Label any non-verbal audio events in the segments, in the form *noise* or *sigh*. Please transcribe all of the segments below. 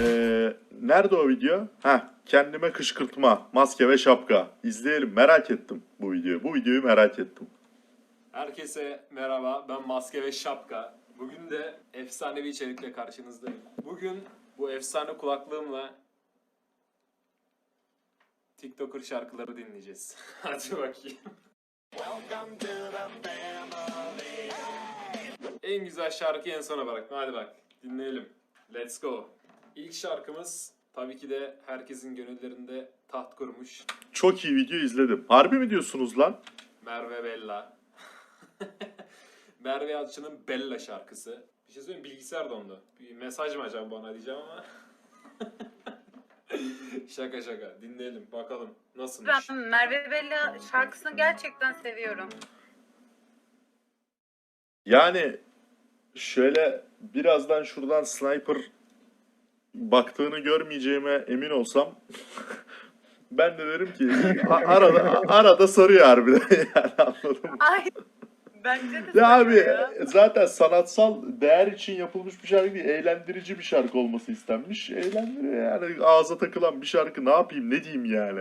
Ee, nerede o video? Ha, kendime kışkırtma, maske ve şapka. İzleyelim. Merak ettim bu videoyu. Bu videoyu merak ettim. Herkese merhaba, ben Maske ve Şapka. Bugün de efsane bir içerikle karşınızdayım. Bugün bu efsane kulaklığımla TikToker şarkıları dinleyeceğiz. *laughs* Hadi bakayım. En güzel şarkıyı en sona bıraktım. Hadi bak, dinleyelim. Let's go. İlk şarkımız tabii ki de herkesin gönüllerinde taht kurmuş. Çok iyi video izledim. Harbi mi diyorsunuz lan? Merve Bella. *laughs* Merve Yalçın'ın Bella şarkısı. Bir şey söyleyeyim bilgisayar dondu. Bir mesaj mı acaba bana diyeceğim ama. *laughs* şaka şaka. Dinleyelim bakalım nasılmış. Ben Merve Bella şarkısını gerçekten seviyorum. Yani şöyle birazdan şuradan sniper baktığını görmeyeceğime emin olsam *laughs* ben de derim ki arada arada soruyor harbiden *laughs* yani anladın mı? Ay bence de Ya abi seviyor. zaten sanatsal değer için yapılmış bir şarkı değil, eğlendirici bir şarkı olması istenmiş. Eğlendiriyor yani ağza takılan bir şarkı ne yapayım ne diyeyim yani.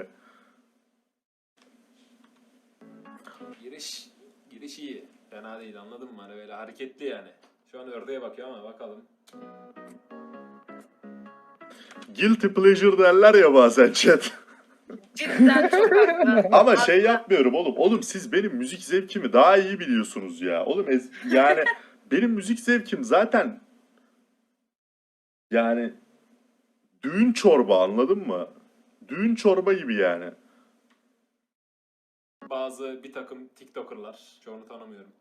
Giriş, giriş iyi. Fena değil anladın mı? Hani böyle hareketli yani. Şu an ördeğe bakıyor ama bakalım. Guilty pleasure derler ya bazen chat. Cidden çok haklı. *laughs* Ama şey yapmıyorum oğlum. Oğlum siz benim müzik zevkimi daha iyi biliyorsunuz ya. Oğlum ez- yani benim müzik zevkim zaten yani düğün çorba anladın mı? Düğün çorba gibi yani. Bazı bir takım TikToker'lar. Çoğunu tanımıyorum.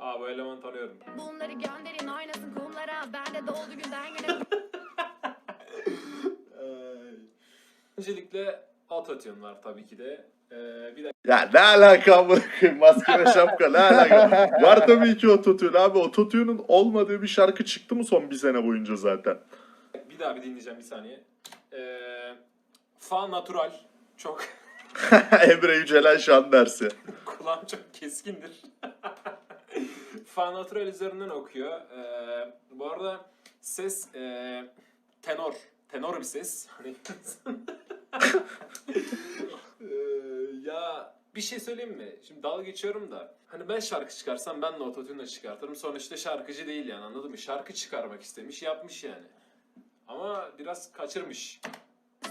Aa bu elemanı tanıyorum. Bunları gönderin oynasın kumlara. Ben de doldu günden güne. *laughs* Öncelikle autotune var tabii ki de. Ee, bir de Ya ne alaka koyayım *laughs* maske ve şapka ne alaka? Var tabii ki ototune abi. Ototune'un olmadığı bir şarkı çıktı mı son bir sene boyunca zaten? bir daha bir dinleyeceğim bir saniye. Ee, fa natural. Çok *laughs* Emre Yücelen Şan dersi. kulağım çok keskindir. *laughs* fa natural üzerinden okuyor. Ee, bu arada ses ee, tenor. Tenor bir ses. Hani Ee, ya bir şey söyleyeyim mi? Şimdi dalga geçiyorum da. Hani ben şarkı çıkarsam ben de ototune çıkartırım. Sonuçta şarkıcı değil yani anladın mı? Şarkı çıkarmak istemiş yapmış yani. Ama biraz kaçırmış.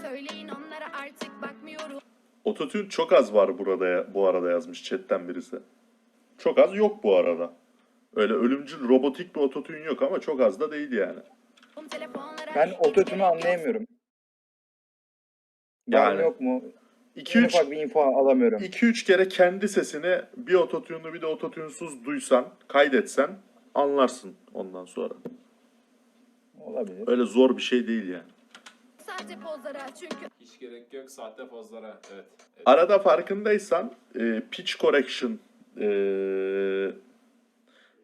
Söyleyin onlara artık bakmıyorum. Ototune çok az var burada ya, bu arada yazmış chatten birisi. Çok az yok bu arada. Öyle ölümcül robotik bir ototune yok ama çok az da değil yani. Telefonlara Ben ototune'u anlayamıyorum. Yani. yok mu? 2-3 En ufak bir info alamıyorum. 2-3 kere kendi sesini bir ototune'lu bir de ototune'suz duysan, kaydetsen anlarsın ondan sonra. Olabilir. Öyle zor bir şey değil yani. sadece pozlara çünkü Hiç gerek yok sahte pozlara. Evet. evet. Arada farkındaysan e, pitch correction e,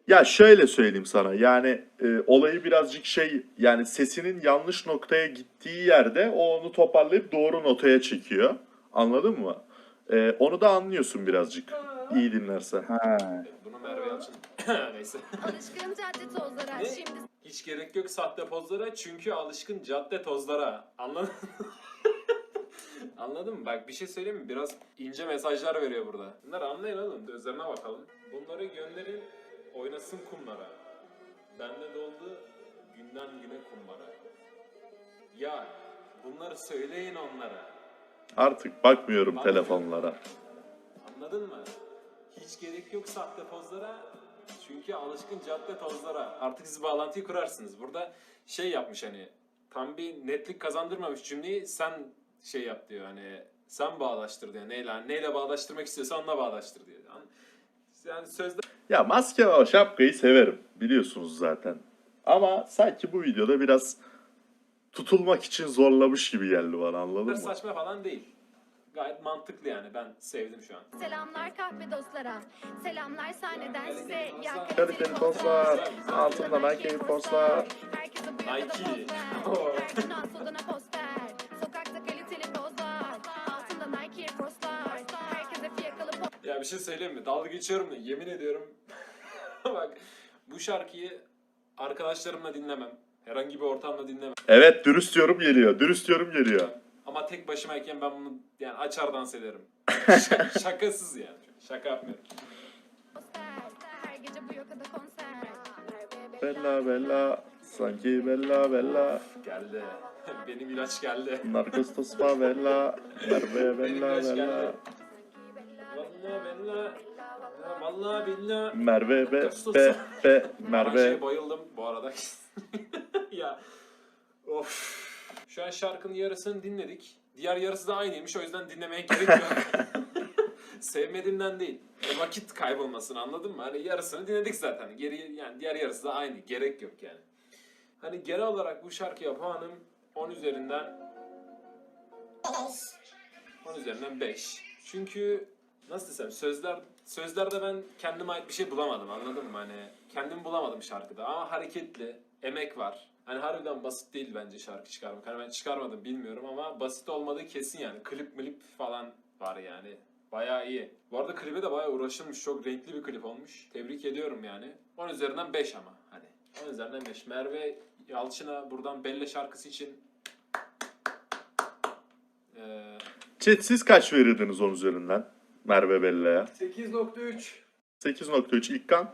ya şöyle söyleyeyim sana yani e, olayı birazcık şey yani sesinin yanlış noktaya gittiği yerde o onu toparlayıp doğru notaya çekiyor. Anladın mı? E, onu da anlıyorsun birazcık iyi dinlersen. Ha. Bunu Merve Yalçın. *laughs* Neyse. alışkın cadde tozlara. Ne? Şimdi Hiç gerek yok sahte pozlara çünkü alışkın cadde tozlara. Anladın *laughs* Anladın mı? Bak bir şey söyleyeyim mi? Biraz ince mesajlar veriyor burada. Bunları anlayın oğlum. Üzerine bakalım. Bunları gönderin oynasın kumlara. Bende doldu günden güne kumbara. Ya bunları söyleyin onlara. Artık bakmıyorum telefonlara. Anladın mı? Hiç gerek yok sahte pozlara. Çünkü alışkın cadde tozlara. Artık siz bağlantıyı kurarsınız. Burada şey yapmış hani tam bir netlik kazandırmamış cümleyi sen şey yap diyor hani sen bağlaştır diyor. Neyle, neyle bağlaştırmak istiyorsa onunla bağlaştır diyor. An- Yani sözde Ya maske ve şapkayı severim biliyorsunuz zaten. Ama sanki bu videoda biraz tutulmak için zorlamış gibi geldi bana anladın mı? saçma falan değil. Gayet mantıklı yani ben sevdim şu an. selamlar kahve dostlara. Selamlar sahneden size. Ya Kaliteli postlar, altında Nike postlar. Herkese bu Nike. Her gün poster. Bir şey söyleyeyim mi? Dalga geçiyorum da yemin ediyorum. *laughs* Bak bu şarkıyı arkadaşlarımla dinlemem. Herhangi bir ortamda dinlemem. Evet dürüst yorum geliyor. Dürüst yorum geliyor. Ama tek başımayken ben bunu yani açar dans ederim. *laughs* Ş- şakasız yani. Şaka yapmıyorum. Bella bella. Sanki bella bella. Geldi. *laughs* Benim ilaç geldi. Narkostos favela. Merve Benim bella ilaç bella. geldi. Vallahi billahi. Merve be be be. Merve. şeye bayıldım bu arada. *laughs* ya. Of. Şu an şarkının yarısını dinledik. Diğer yarısı da aynıymış o yüzden dinlemeye gerek yok. *laughs* Sevmediğimden değil. E, vakit kaybolmasın anladın mı? Hani yarısını dinledik zaten. Geri yani diğer yarısı da aynı. Gerek yok yani. Hani genel olarak bu şarkıya puanım 10 üzerinden 10 üzerinden 5. Çünkü nasıl desem sözler sözlerde ben kendime ait bir şey bulamadım anladın mı? Hani kendim bulamadım şarkıda ama hareketli, emek var. Hani harbiden basit değil bence şarkı çıkarmak. Hani ben çıkarmadım bilmiyorum ama basit olmadığı kesin yani. Klip milip falan var yani. Bayağı iyi. Bu arada klibe de bayağı uğraşılmış. Çok renkli bir klip olmuş. Tebrik ediyorum yani. 10 üzerinden 5 ama. Hadi. 10 üzerinden 5. Merve Yalçın'a buradan Belle şarkısı için eee Chat siz kaç verirdiniz 10 üzerinden? Merve Bella'ya. 8.3 8.3 İlkan.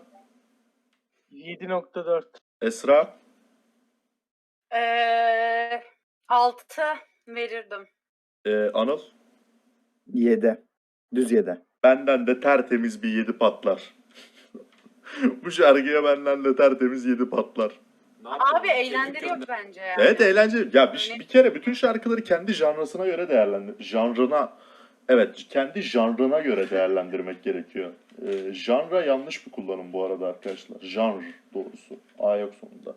7.4. Esra. Ee, 6 verirdim. e, Anıl. 7. Düz 7. Benden de tertemiz bir 7 patlar. *laughs* Bu şarkıya benden de tertemiz 7 patlar. Ne? Abi eğlendiriyor bence yani. Evet eğlenceli. Ya bir, Hani- bir kere bütün şarkıları kendi janrasına göre değerlendir. Janrına evet kendi janrına göre değerlendirmek gerekiyor. Ee, janra yanlış bir kullanım bu arada arkadaşlar. Janr doğrusu. A yok sonunda.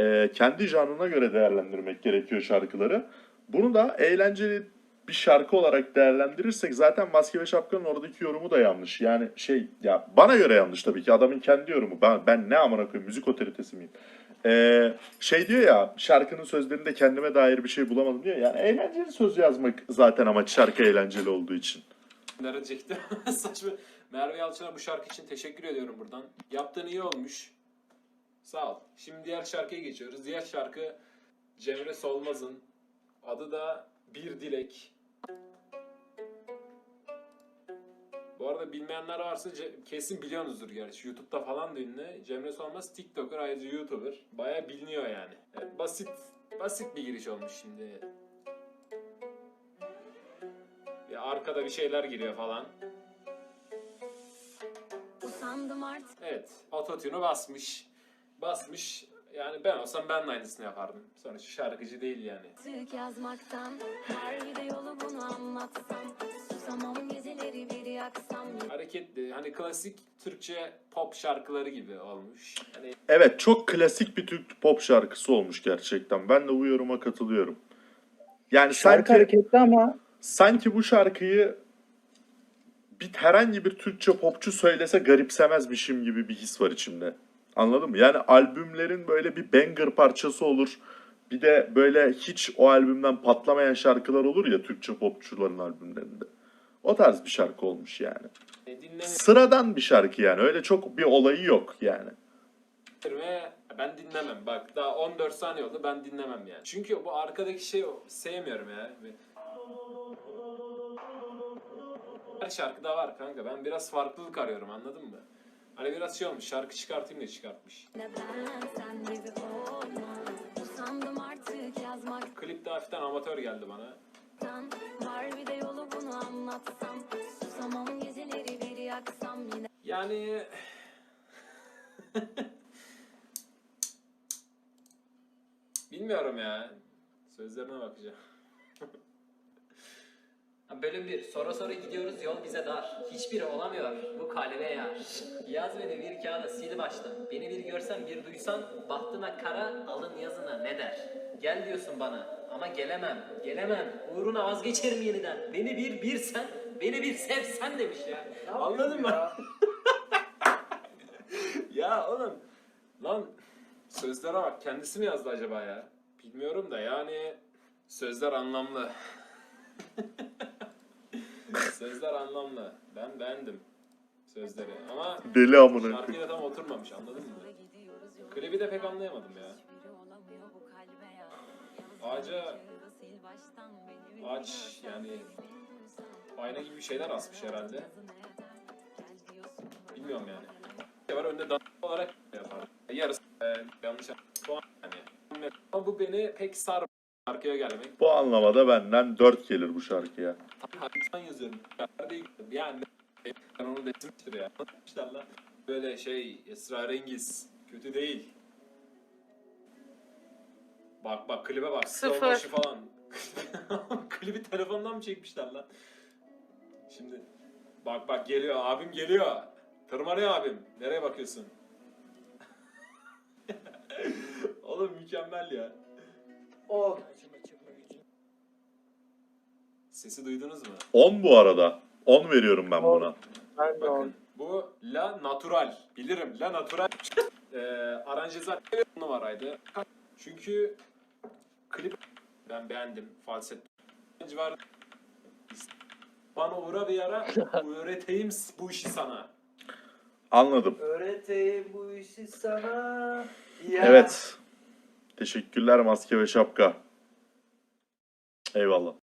Ee, kendi janrına göre değerlendirmek gerekiyor şarkıları. Bunu da eğlenceli bir şarkı olarak değerlendirirsek zaten Maske ve Şapka'nın oradaki yorumu da yanlış. Yani şey ya bana göre yanlış tabii ki adamın kendi yorumu. Ben, ben ne amına koyayım müzik otoritesi miyim? Ee, şey diyor ya şarkının sözlerinde kendime dair bir şey bulamadım diyor. Yani eğlenceli söz yazmak zaten ama şarkı eğlenceli olduğu için. Verecektim. *laughs* Saçma. Merve Yalçın'a bu şarkı için teşekkür ediyorum buradan. Yaptığın iyi olmuş. Sağ ol. Şimdi diğer şarkıya geçiyoruz. Diğer şarkı Cemre Solmaz'ın. Adı da Bir Dilek. Bu arada bilmeyenler varsa kesin biliyorsunuzdur gerçi. YouTube'da falan da ünlü. Cemre Solmaz TikToker ayrıca YouTuber. Baya biliniyor yani. Evet, basit basit bir giriş olmuş şimdi. Ya arkada bir şeyler giriyor falan. Usandım artık Evet, ototune'u basmış. Basmış. Yani ben olsam ben de aynısını yapardım. Sonuçta şarkıcı değil yani. yazmaktan Her yolu bunu anlatsam Susamam yaksam Hareketli, hani klasik Türkçe pop şarkıları gibi olmuş. Hani Evet çok klasik bir Türk pop şarkısı olmuş gerçekten. Ben de bu yoruma katılıyorum. Yani Şarkı sanki hareketli ama sanki bu şarkıyı bir herhangi bir Türkçe popçu söylese garipsemezmişim gibi bir his var içimde. Anladın mı? Yani albümlerin böyle bir banger parçası olur. Bir de böyle hiç o albümden patlamayan şarkılar olur ya Türkçe popçuların albümlerinde. O tarz bir şarkı olmuş yani. dinlenir Sıradan bir şarkı yani. Öyle çok bir olayı yok yani. ve ben dinlemem. Bak daha 14 saniye oldu ben dinlemem yani. Çünkü bu arkadaki şey sevmiyorum ya. Her şarkıda var kanka. Ben biraz farklılık arıyorum anladın mı? Hani biraz şey olmuş şarkı çıkartayım diye çıkartmış. Klipte hafiften amatör geldi bana. Var bir de yolu bunu anlatsam Susamam geceleri bir yaksam Yine Yani *laughs* bilmiyorum ya. Sözlerine bakacağım. Bölüm 1. Sonra sonra gidiyoruz yol bize dar. Hiçbiri olamıyor bu kalbe yar. Yaz beni bir kağıda sil baştan. Beni bir görsen bir duysan bahtıma kara alın yazına ne der? Gel diyorsun bana ama gelemem gelemem. Uğruna vazgeçerim yeniden. Beni bir bir sen beni bir sevsen demiş ya. Anladın mı? *laughs* ya oğlum lan sözlere bak kendisi mi yazdı acaba ya? Bilmiyorum da yani sözler anlamlı. *laughs* sözler anlamlı. Ben beğendim sözleri ama Deli amına. şarkıya tam oturmamış anladın mı? Klibi de pek anlayamadım ya. Ağaca ağaç yani ayna gibi bir şeyler asmış herhalde. Bilmiyorum yani. Ne var önde dans olarak yapar. Yarısı e, yanlış puan yani. Ama bu beni pek sar arkaya gelmek. Bu anlamada benden 4 gelir bu şarkıya. Harbitan yazıyorum. Yani ben onu demiştir ya. İşte lan. Böyle şey esrarengiz. Kötü değil. Bak bak klibe bak. Sıfır. motion falan. *laughs* Klibi telefondan mı çekmişler lan? Şimdi bak bak geliyor abim geliyor. Tırmanıyor abim. Nereye bakıyorsun? *laughs* Oğlum mükemmel ya. Sesi duydunuz mu? 10 bu arada. 10 veriyorum ben buna. Ben de Bakın bu La Natural. Bilirim La Natural. *laughs* Eee aranje zaten bir numaraydı. Çünkü klip ben beğendim. Falset civarı bana uğra bir ara *laughs* öğreteyim bu işi sana. Anladım. Öğreteyim bu işi sana. Ya. Evet. Teşekkürler maske ve şapka. Eyvallah.